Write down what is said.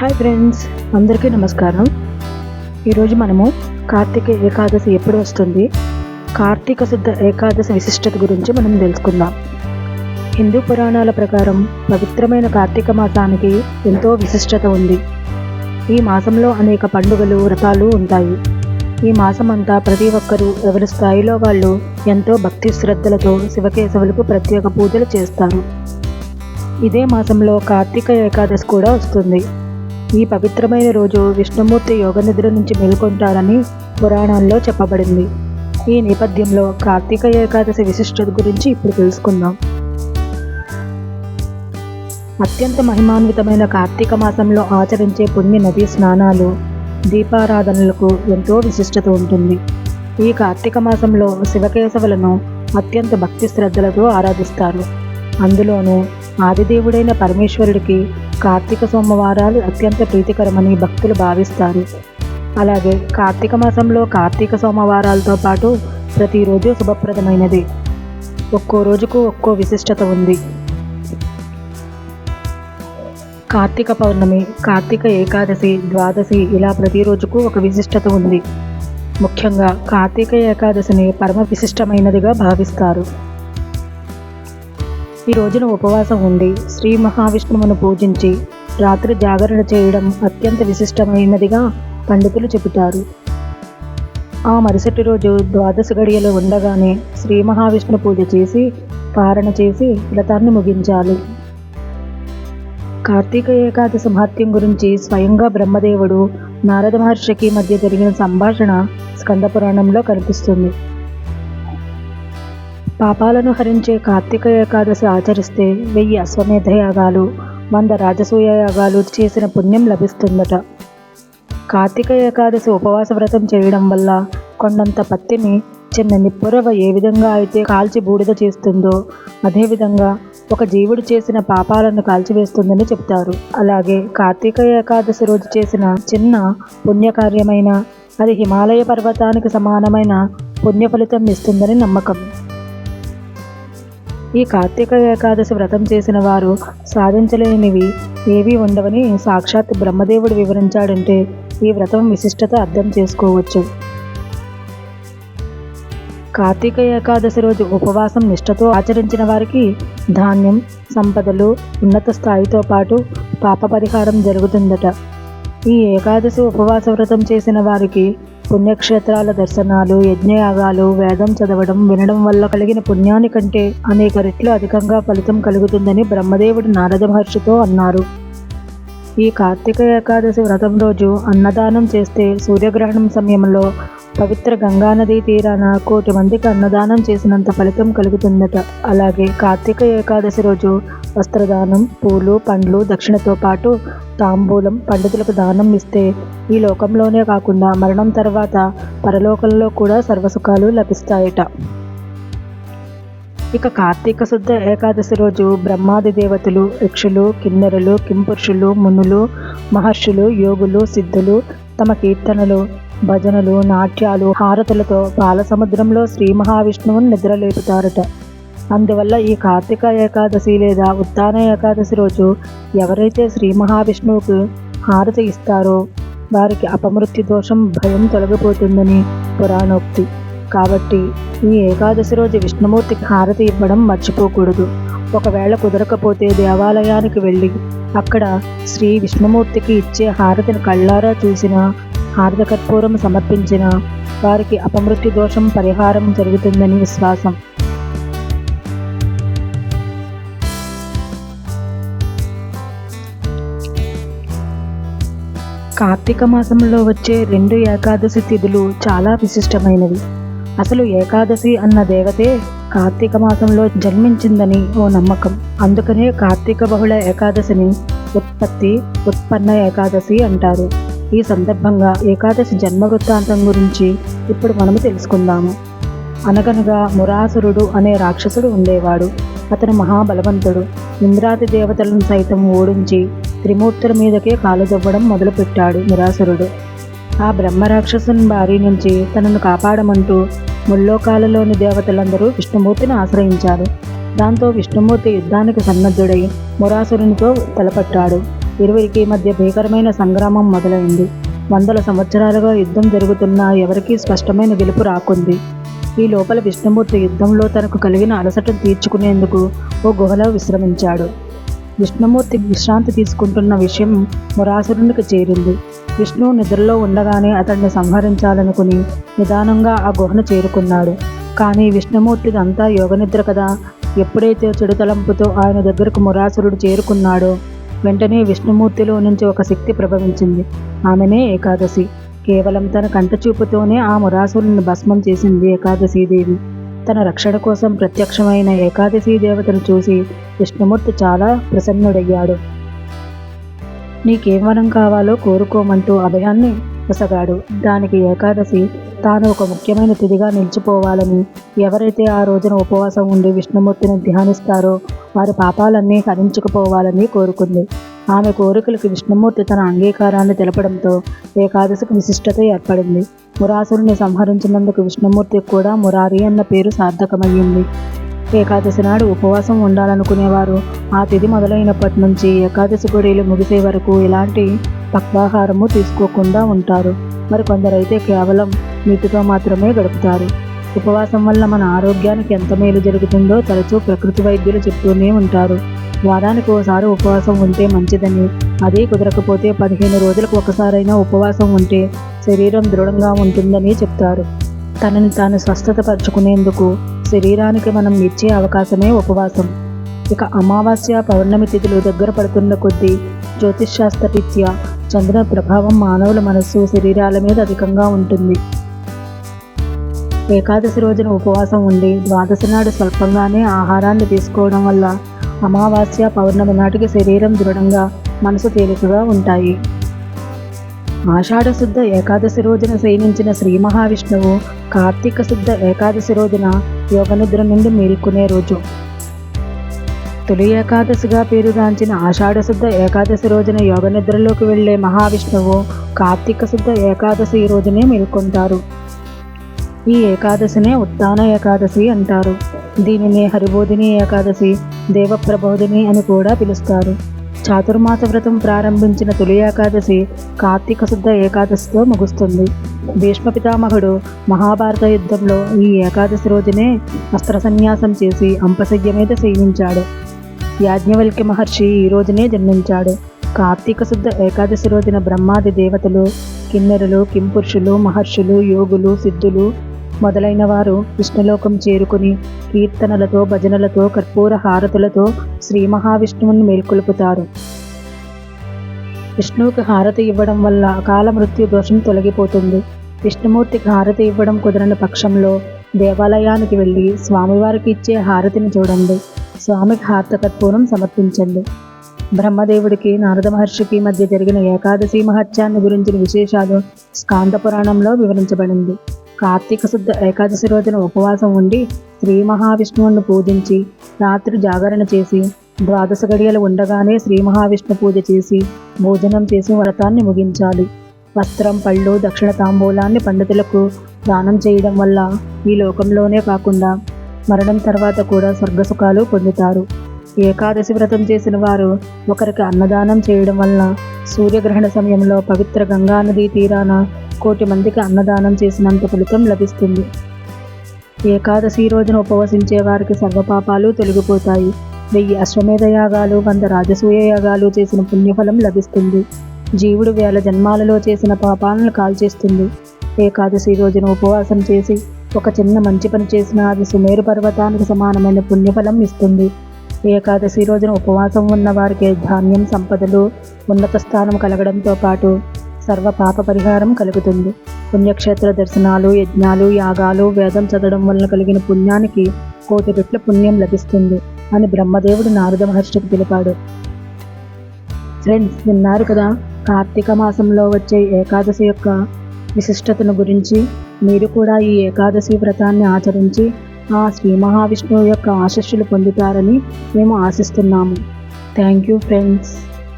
Hi friends అందరికీ నమస్కారం. ఈరోజు మనము కార్తీక ఏకాదశి ఎప్పుడు వస్తుంది? కార్తీక శుద్ధ ఏకాదశి విశిష్టత గురించి మనం తెలుసుకుందాం. హిందూ పురాణాల ప్రకారం పవిత్రమైన కార్తీక మాసానికి ఎంతో విశిష్టత ఉంది. ఈ మాసంలో అనేక పండుగలు వ్రతాలు ఉంటాయి. ఈ మాసం అంతా ప్రతి ఒక్కరూ ఎవరి స్థాయిలో వాళ్ళు ఎంతో భక్తి శ్రద్ధలతో శివకేశవులకు ప్రత్యేక పూజలు చేస్తారు. ఇదే మాసంలో కార్తీక ఏకాదశి కూడా వస్తుంది. ఈ పవిత్రమైన రోజు విష్ణుమూర్తి యోగ నిద్ర నుంచి మేల్కొంటారని పురాణాల్లో చెప్పబడింది. ఈ నేపథ్యంలో కార్తీక ఏకాదశి విశిష్టత గురించి ఇప్పుడు తెలుసుకుందాం. అత్యంత మహిమాన్వితమైన కార్తీక మాసంలో ఆచరించే పుణ్య నదీ స్నానాలు దీపారాధనలకు ఎంతో విశిష్టత ఉంటుంది. ఈ కార్తీక మాసంలో శివకేశవులను అత్యంత భక్తి శ్రద్ధలతో ఆరాధిస్తారు. అందులోనూ ఆదిదేవుడైన పరమేశ్వరుడికి కార్తీక సోమవారాలు అత్యంత ప్రీతికరమని భక్తులు భావిస్తారు. అలాగే కార్తీక మాసంలో కార్తీక సోమవారాలతో పాటు ప్రతిరోజు శుభప్రదమైనది. ఒక్కో రోజుకు ఒక్కో విశిష్టత ఉంది. కార్తీక పౌర్ణమి కార్తీక ఏకాదశి ద్వాదశి ఇలా ప్రతి రోజుకు ఒక విశిష్టత ఉంది. ముఖ్యంగా కార్తీక ఏకాదశిని పరమ విశిష్టమైనదిగా భావిస్తారు. ఈ రోజున ఉపవాసం ఉండి శ్రీ మహావిష్ణువును పూజించి రాత్రి జాగరణ చేయడం అత్యంత విశిష్టమైనదిగా పండితులు చెబుతారు. ఆ మరుసటి రోజు ద్వాదశ గడియలో ఉండగానే శ్రీ మహావిష్ణు పూజ చేసి పారణ చేసి వ్రతాన్ని ముగించాలి. కార్తీక ఏకాదశి మహత్యం గురించి స్వయంగా బ్రహ్మదేవుడు నారద మహర్షికి మధ్య జరిగిన సంభాషణ స్కందపురాణంలో కనిపిస్తుంది. పాపాలను హరించే కార్తీక ఏకాదశి ఆచరిస్తే వెయ్యి అశ్వమేధ యాగాలు వంద రాజసూయ యాగాలు చేసిన పుణ్యం లభిస్తుందట. కార్తీక ఏకాదశి ఉపవాస వ్రతం చేయడం వల్ల కొండంత పత్తిని చిన్న నిప్పురవ ఏ విధంగా అయితే కాల్చి బూడిద చేస్తుందో అదేవిధంగా ఒక జీవుడు చేసిన పాపాలను కాల్చివేస్తుందని చెప్తారు. అలాగే కార్తీక ఏకాదశి రోజు చేసిన చిన్న పుణ్యకార్యమైన అది హిమాలయ పర్వతానికి సమానమైన పుణ్య ఫలితం ఇస్తుందని నమ్మకం. ఈ కార్తీక ఏకాదశి వ్రతం చేసిన వారు సాధించలేనివి ఏవీ ఉండవని సాక్షాత్ బ్రహ్మదేవుడు వివరించాడంటే ఈ వ్రతం విశిష్టత అర్థం చేసుకోవచ్చు. కార్తీక ఏకాదశి రోజు ఉపవాసం నిష్ఠతో ఆచరించిన వారికి ధాన్యం సంపదలు ఉన్నత స్థాయితో పాటు పాప పరిహారం జరుగుతుందట. ఈ ఏకాదశి ఉపవాస వ్రతం చేసిన వారికి పుణ్యక్షేత్రాల దర్శనాలు యజ్ఞయాగాలు వేదం చదవడం వినడం వల్ల కలిగిన పుణ్యాని కంటే అనేక రెట్లు అధికంగా ఫలితం కలుగుతుందని బ్రహ్మదేవుడు నారద మహర్షితో అన్నారు. ఈ కార్తీక ఏకాదశి వ్రతం రోజు అన్నదానం చేస్తే సూర్యగ్రహణం సమయంలో పవిత్ర గంగానదీ తీరాన కోటి మందికి అన్నదానం చేసినంత ఫలితం కలుగుతుందట. అలాగే కార్తీక ఏకాదశి రోజు వస్త్రదానం పూలు పండ్లు దక్షిణతో పాటు తాంబూలం పండితులకు దానం ఇస్తే ఈ లోకంలోనే కాకుండా మరణం తర్వాత పరలోకంలో కూడా సర్వసుఖాలు లభిస్తాయట. ఇక కార్తీక శుద్ధ ఏకాదశి రోజు బ్రహ్మాది దేవతలు యక్షులు కిన్నెరలు కింపురుషులు మునులు మహర్షులు యోగులు సిద్ధులు తమ కీర్తనలు భజనలు నాట్యాలు హారతులతో పాలసముద్రంలో శ్రీ మహావిష్ణువును నిద్రలేపుతారట. అందువల్ల ఈ కార్తీక ఏకాదశి లేదా ఉత్తాన ఏకాదశి రోజు ఎవరైతే శ్రీ మహావిష్ణువుకు హారతి ఇస్తారో వారికి అపమృత్యు దోషం భయం తొలగిపోతుందని పురాణోక్తి. కాబట్టి ఈ ఏకాదశి రోజు విష్ణుమూర్తికి హారతి ఇవ్వడం మర్చిపోకూడదు. ఒకవేళ కుదరకపోతే దేవాలయానికి వెళ్ళి అక్కడ శ్రీ విష్ణుమూర్తికి ఇచ్చే హారతిని కళ్ళారా చూసిన హారత కర్పూరం సమర్పించిన వారికి అపమృత్యు దోషం పరిహారం జరుగుతుందని విశ్వాసం. కార్తీక మాసంలో వచ్చే రెండు ఏకాదశి తిథులు చాలా విశిష్టమైనవి. అసలు ఏకాదశి అన్న దేవతే కార్తీక మాసంలో జన్మించిందని ఓ నమ్మకం. అందుకనే కార్తీక బహుళ ఏకాదశిని ఉత్పత్తి ఉత్పన్న ఏకాదశి అంటారు. ఈ సందర్భంగా ఏకాదశి జన్మ వృత్తాంతం గురించి ఇప్పుడు మనము తెలుసుకుందాము. అనగనగా మురాసురుడు అనే రాక్షసుడు ఉండేవాడు. అతను మహాబలవంతుడు. ఇంద్రాది దేవతలను సైతం ఓడించి త్రిమూర్తుల మీదకే కాలుదవ్వడం మొదలుపెట్టాడు మురాసురుడు. ఆ బ్రహ్మరాక్షసుని బారి నుంచి తనను కాపాడమంటూ ముల్లోకాలలోని దేవతలందరూ విష్ణుమూర్తిని ఆశ్రయించారు. దాంతో విష్ణుమూర్తి యుద్ధానికి సన్నద్ధుడై మురాసురునితో తలపట్టాడు. ఇరువురికి మధ్య భీకరమైన సంగ్రామం మొదలైంది. వందల సంవత్సరాలుగా యుద్ధం జరుగుతున్నా ఎవరికీ స్పష్టమైన గెలుపు రాకుంది. ఈ లోపల విష్ణుమూర్తి యుద్ధంలో తనకు కలిగిన అలసటను తీర్చుకునేందుకు ఓ గుహలో విశ్రమించాడు. విష్ణుమూర్తి విశ్రాంతి తీసుకుంటున్న విషయం మురాసురునికి చేరింది. విష్ణువు నిద్రలో ఉండగానే అతన్ని సంహరించాలనుకుని నిదానంగా ఆ గుహను చేరుకున్నాడు. కానీ విష్ణుమూర్తిది అంతా యోగనిద్ర కదా. ఎప్పుడైతే చెడు తలంపుతో ఆయన దగ్గరకు మురాసురుడు చేరుకున్నాడో వెంటనే విష్ణుమూర్తిలో నుంచి ఒక శక్తి ప్రభవించింది. ఆమెనే ఏకాదశి. కేవలం తన కంటచూపుతోనే ఆ మురాసురుని భస్మం చేసింది ఏకాదశీదేవి. తన రక్షణ కోసం ప్రత్యక్షమైన ఏకాదశీ దేవతను చూసి విష్ణుమూర్తి చాలా ప్రసన్నుడయ్యాడు. నీకేం వరం కావాలో కోరుకోమంటూ అభయాన్ని పొసగాడు దానికి ఏకాదశి తాను ఒక ముఖ్యమైన తిథిగా నిలిచిపోవాలని ఎవరైతే ఆ రోజున ఉపవాసం ఉండి విష్ణుమూర్తిని ధ్యానిస్తారో వారి పాపాలన్నీ హరించుకుపోవాలని కోరుకుంది. ఆమె కోరికలకు విష్ణుమూర్తి తన అంగీకారాన్ని తెలపడంతో ఏకాదశికి విశిష్టత ఏర్పడింది. మురాసురుని సంహరించినందుకు విష్ణుమూర్తికి కూడా మురారి అన్న పేరు సార్థకమయ్యింది. ఏకాదశి నాడు ఉపవాసం ఉండాలనుకునేవారు. ఆ తిథి మొదలైనప్పటి నుంచి ఏకాదశి గుడిలు ముగిసే వరకు ఎలాంటి పక్వాహారము తీసుకోకుండా ఉంటారు. మరి కొందరైతే కేవలం నీటితో మాత్రమే గడుపుతారు. ఉపవాసం వల్ల మన ఆరోగ్యానికి ఎంత మేలు జరుగుతుందో తరచూ ప్రకృతి వైద్యులు చెప్తూనే ఉంటారు. వారానికి ఒకసారి ఉపవాసం ఉంటే మంచిదని అదే కుదరకపోతే పదిహేను రోజులకు ఒకసారైనా ఉపవాసం ఉంటే శరీరం దృఢంగా ఉంటుందని చెప్తారు. తనని తాను స్వస్థత పరుచుకునేందుకు శరీరానికి మనం ఇచ్చే అవకాశమే ఉపవాసం. ఇక అమావాస్య పౌర్ణమి తిథులు దగ్గర పడుతున్న కొద్దీ జ్యోతిష్శాస్త్ర రీత్యా చంద్రుని ప్రభావం మానవుల మనస్సు శరీరాల మీద అధికంగా ఉంటుంది. ఏకాదశి రోజున ఉపవాసం ఉండి ద్వాదశి నాడు స్వల్పంగానే ఆహారాన్ని తీసుకోవడం వల్ల అమావాస్య పౌర్ణమి నాటికి శరీరం దృఢంగా మనసు తేలికగా ఉంటాయి. ఆషాఢశుద్ధ ఏకాదశి రోజున శయనించిన శ్రీ మహావిష్ణువు కార్తీక శుద్ధ ఏకాదశి రోజున యోగనిద్ర నుండి మేల్కొనే రోజు. తొలి ఏకాదశిగా పేరుగాంచిన ఆషాఢశుద్ధ ఏకాదశి రోజున యోగనిద్రలోకి వెళ్ళే మహావిష్ణువు కార్తీక శుద్ధ ఏకాదశి రోజునే మేల్కొంటారు. ఈ ఏకాదశినే ఉత్తాన ఏకాదశి అంటారు. దీనిని హరిబోధిని ఏకాదశి దేవప్రబోధిని అని కూడా పిలుస్తారు. చాతుర్మాస వ్రతం ప్రారంభించిన తొలి ఏకాదశి కార్తీక శుద్ధ ఏకాదశితో ముగుస్తుంది. భీష్మ పితామహుడు మహాభారత యుద్ధంలో ఈ ఏకాదశి రోజునే అస్త్ర సన్యాసం చేసి అంపశయ్య మీద సేవించాడు యాజ్ఞవల్క్య మహర్షి ఈ రోజునే జన్మించాడు. కార్తీక శుద్ధ ఏకాదశి రోజున బ్రహ్మాది దేవతలు కిన్నెరులు కింపురుషులు మహర్షులు యోగులు సిద్ధులు మొదలైన వారు విష్ణులోకం చేరుకుని కీర్తనలతో భజనలతో కర్పూర హారతులతో శ్రీ మహావిష్ణువుని మేల్కొలుపుతారు. విష్ణువుకి హారతి ఇవ్వడం వల్ల అకాల మృత్యు దోషం తొలగిపోతుంది. విష్ణుమూర్తికి హారతి ఇవ్వడం కుదరని పక్షంలో దేవాలయానికి వెళ్ళి స్వామివారికి ఇచ్చే హారతిని చూడండి. స్వామికి హారత కర్పూరం సమర్పించండి. బ్రహ్మదేవుడికి నారద మహర్షికి మధ్య జరిగిన ఏకాదశి మహత్యాన్ని గురించిన విశేషాలు స్కాంద పురాణంలో వివరించబడింది. కార్తీక శుద్ధ ఏకాదశి రోజున ఉపవాసం ఉండి శ్రీ మహావిష్ణువును పూజించి రాత్రి జాగరణ చేసి ద్వాదశ గడియలు ఉండగానే శ్రీ మహావిష్ణు పూజ చేసి భోజనం చేసి వ్రతాన్ని ముగించాలి. వస్త్రం పళ్ళు దక్షిణ తాంబూలాన్ని పండితులకు దానం చేయడం వల్ల ఈ లోకంలోనే కాకుండా మరణం తర్వాత కూడా స్వర్గసుఖాలు పొందుతారు. ఏకాదశి వ్రతం చేసిన వారు ఒకరికి అన్నదానం చేయడం వల్ల సూర్యగ్రహణ సమయంలో పవిత్ర గంగా నదీ తీరాన కోటి మందికి అన్నదానం చేసినంత ఫలితం లభిస్తుంది. ఏకాదశి రోజున ఉపవసించే వారికి సర్వపాపాలు తొలగిపోతాయి. వెయ్యి అశ్వమేధ యాగాలు వంద రాజసూయ యాగాలు చేసిన పుణ్యఫలం లభిస్తుంది. జీవుడు వేల జన్మాలలో చేసిన పాపాలను కాల్చేస్తుంది. ఏకాదశి రోజున ఉపవాసం చేసి ఒక చిన్న మంచి పని చేసిన అది సుమేరు పర్వతానికి సమానమైన పుణ్యఫలం ఇస్తుంది. ఏకాదశి రోజున ఉపవాసం ఉన్న వారికి ధాన్యం సంపదలు ఉన్నత స్థానం కలగడంతో పాటు సర్వ పాప పరిహారం కలుగుతుంది. పుణ్యక్షేత్ర దర్శనాలు యజ్ఞాలు యాగాలు వేదం చదవడం వలన కలిగిన పుణ్యానికి కోటి రెట్ల పుణ్యం లభిస్తుంది అని బ్రహ్మదేవుడు నారద మహర్షికి తెలిపాడు. ఫ్రెండ్స్ విన్నారు కదా కార్తీక మాసంలో వచ్చే ఏకాదశి యొక్క విశిష్టతను గురించి. మీరు కూడా ఈ ఏకాదశి వ్రతాన్ని ఆచరించి ఆ శ్రీ మహావిష్ణువు యొక్క ఆశస్సులు పొందుతారని మేము ఆశిస్తున్నాము. Thank you friends.